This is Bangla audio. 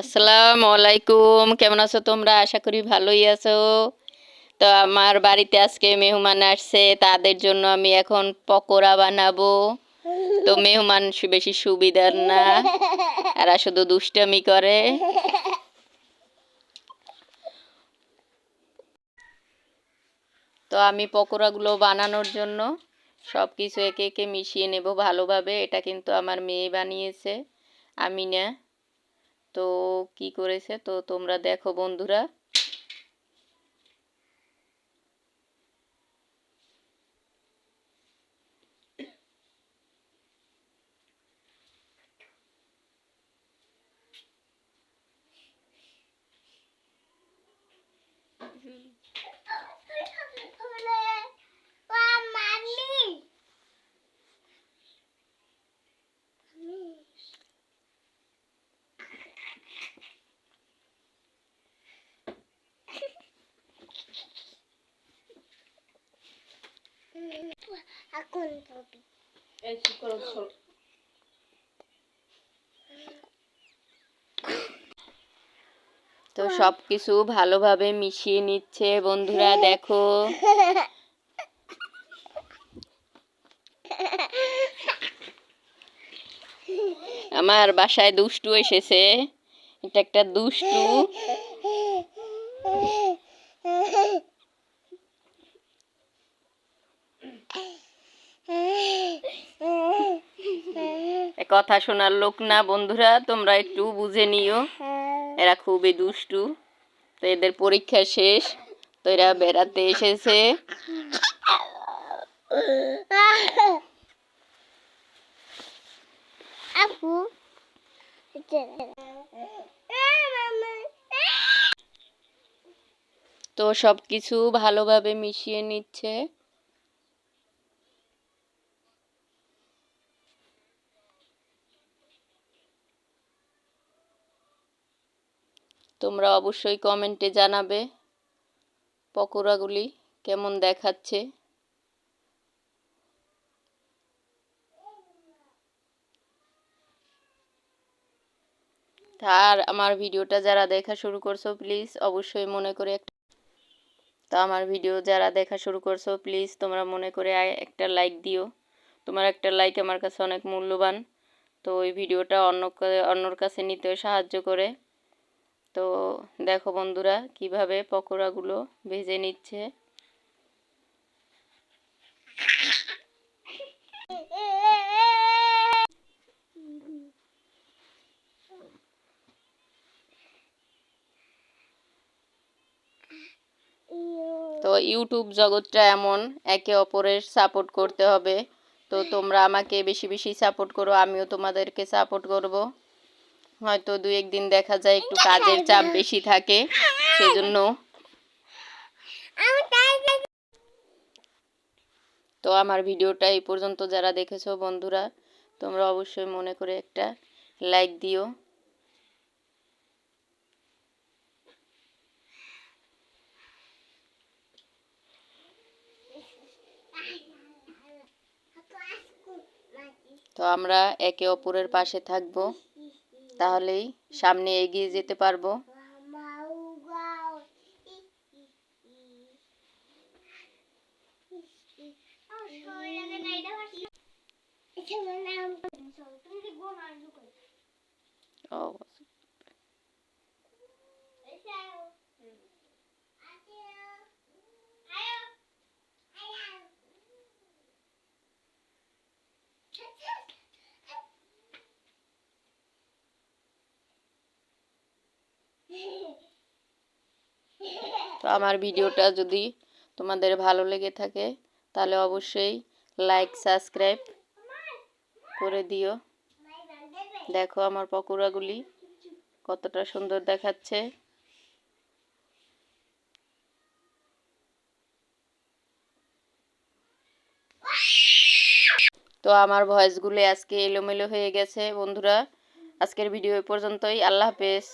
আসসালামু আলাইকুম কেমন আছো তোমরা? আশা করি ভালোই আছো। তো আমার বাড়িতে আজকে মেহমান আসছে, তাদের জন্য আমি এখন পকোড়া বানাবো। তো মেহমান বেশি সুবিধার না এরা শুধু দুষ্টামি করে। তো আমি পকোড়াগুলো বানানোর জন্য সব কিছু একে একে মিশিয়ে নেব ভালোভাবে, এটা কিন্তু আমার মেয়ে বানিয়েছে আমি না তো কি করেছে? তো তোমরা দেখো বন্ধুরা। এখন ধরবি তো সব কিছু ভালোভাবে মিশিয়ে নিচ্ছে বন্ধুরা দেখো। আমার বাসায় দুষ্টু এসেছে। এটা একটা দুষ্টু। কথা শোনার লোক না বন্ধুরা তোমরা একটু বুঝে নিও। এরা খুবই দুষ্টু। তো এদের পরীক্ষা শেষ। তো এরা বেড়াতে এসেছে। আপু তো সব কিছু ভালোভাবে মিশিয়ে নিচ্ছে। তোমরা অবশ্যই কমেন্টে জানাবে। পকোড়াগুলি কেমন দেখাচ্ছে? আর আমার ভিডিওটা যারা দেখা শুরু করছ, প্লিজ অবশ্যই মনে করে একটা তো আমার ভিডিও যারা দেখা শুরু করছ, প্লিজ তোমরা মনে করে একটা লাইক দিও। তোমার একটা লাইক আমার কাছে অনেক মূল্যবান। তো ওই ভিডিওটা অন্য অন্যর কাছে নিতেও সাহায্য করে। তো দেখো বন্ধুরা, কীভাবে পকোড়াগুলো ভেজে নিচ্ছে। তো ইউটিউব জগৎটা এমন, একে অপরের সাপোর্ট করতে হবে। তো তোমরা আমাকে বেশি বেশি সাপোর্ট করো, আমিও তোমাদেরকে সাপোর্ট করব। হয়তো দু একদিন দেখা যায় একটু কাজের চাপ বেশি থাকে সেজন্য। তো আমার ভিডিওটা এই পর্যন্ত যারা দেখেছ বন্ধুরা তোমরা অবশ্যই মনে করে একটা লাইক দিও। তো আমরা একে অপরের পাশে থাকব। তাহলেই সামনে এগিয়ে যেতে পারব। ও তো আমার ভিডিওটা যদি তোমাদের ভালো লেগে থাকে, তাহলে অবশ্যই লাইক সাবস্ক্রাইব করে দিও। দেখো আমার পকোড়াগুলি কতটা সুন্দর দেখাচ্ছে। তো আমার ভয়েসগুলো আজকে এলোমেলো হয়ে গেছে বন্ধুরা। আজকের ভিডিও পর্যন্তই। আল্লাহ হাফেজ।